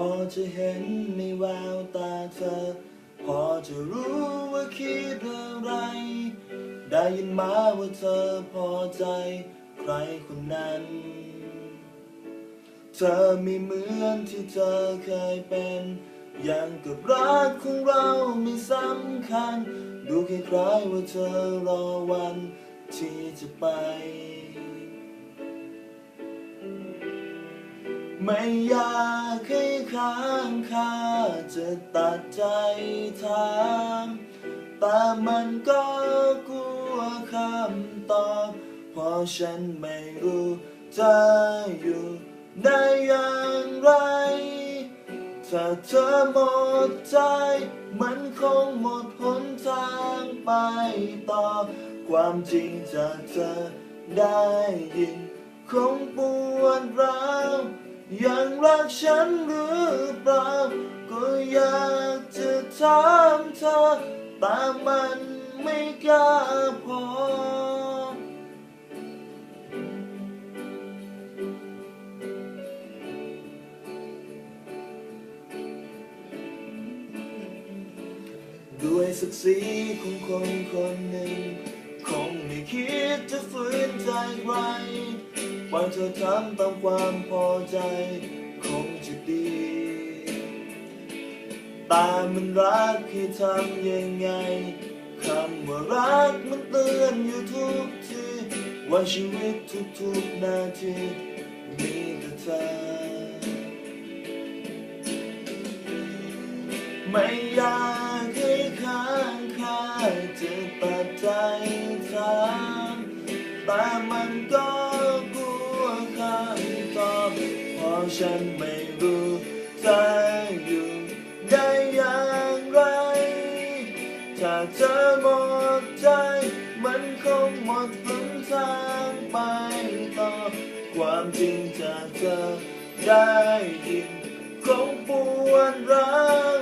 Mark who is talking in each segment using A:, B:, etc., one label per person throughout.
A: อจะเห็นในแววตาเธอ พอจะรู้ว่าคิดอะไร ได้ยินมาว่าเธอพอใจใครคนนั้น เธอไม่เหมือนที่เธอเคยเป็น อย่างกับรักของเราไม่สำคัญ ดูคล้ายๆว่าเธอรอวันที่จะไป ไม่อยากให้ค้างคาจะตัดใจถามแต่มันก็กลัวคำตอบเพราะฉันไม่รู้จะอยู่ได้อย่างไร ถ้าเธอหมดใจ มันคงหมดหนทางไปต่อ ความจริงจากเธอได้ยินคงปวดร้าว ยังรักฉันหรือเปล่า ก็อยากจะถามเธอแต่มันไม่กล้าพอ ด้วยศักดิ์ศรีของคนคนหนึ่ง คงไม่คิดจะฝืนใจใคร ปล่อยเธอทำตามความพอใจคงจะดี ตามันรักให้ทำยังไงคำว่ารักมันเตือนอยู่ทุกทีว่าชีวิตทุกๆนาทีมีแต่เธอ ไม่อยากให้ค้างคาจะตัดใจถามแต่มันก็ ฉันไม่รู้จะอยู่ได้อย่างไร ถ้าเธอหมดใจ มันคงหมดหนทางไปต่อ ความจริงจากเธอได้ยินคงปวดร้าว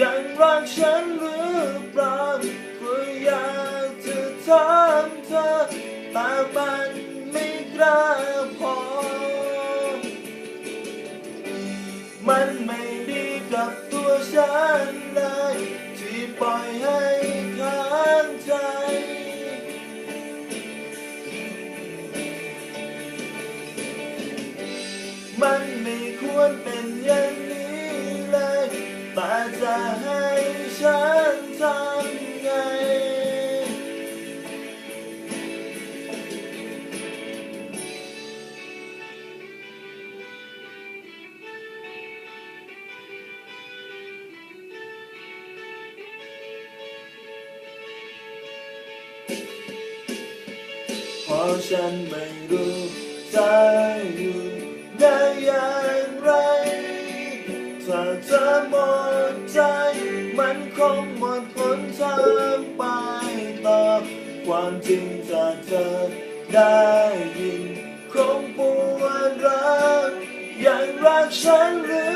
A: ยังรักฉันหรือเปล่าก็อยากจะถามเธอแต่มันไม่กล้าพอ มันไม่ดีกับตัวฉันเลย ที่ปล่อยให้ค้างใจ มันไม่ควรเป็นอย่างนี้เลยแต่จะให้ฉันทำ ฉันไม่รู้จะอยู่ได้อย่างไรถ้าเธอหมดใจ มันคงหมดหนทางไปต่อความจริงจากเธอได้ยินคงปวดร้าวยังรักฉันหรือ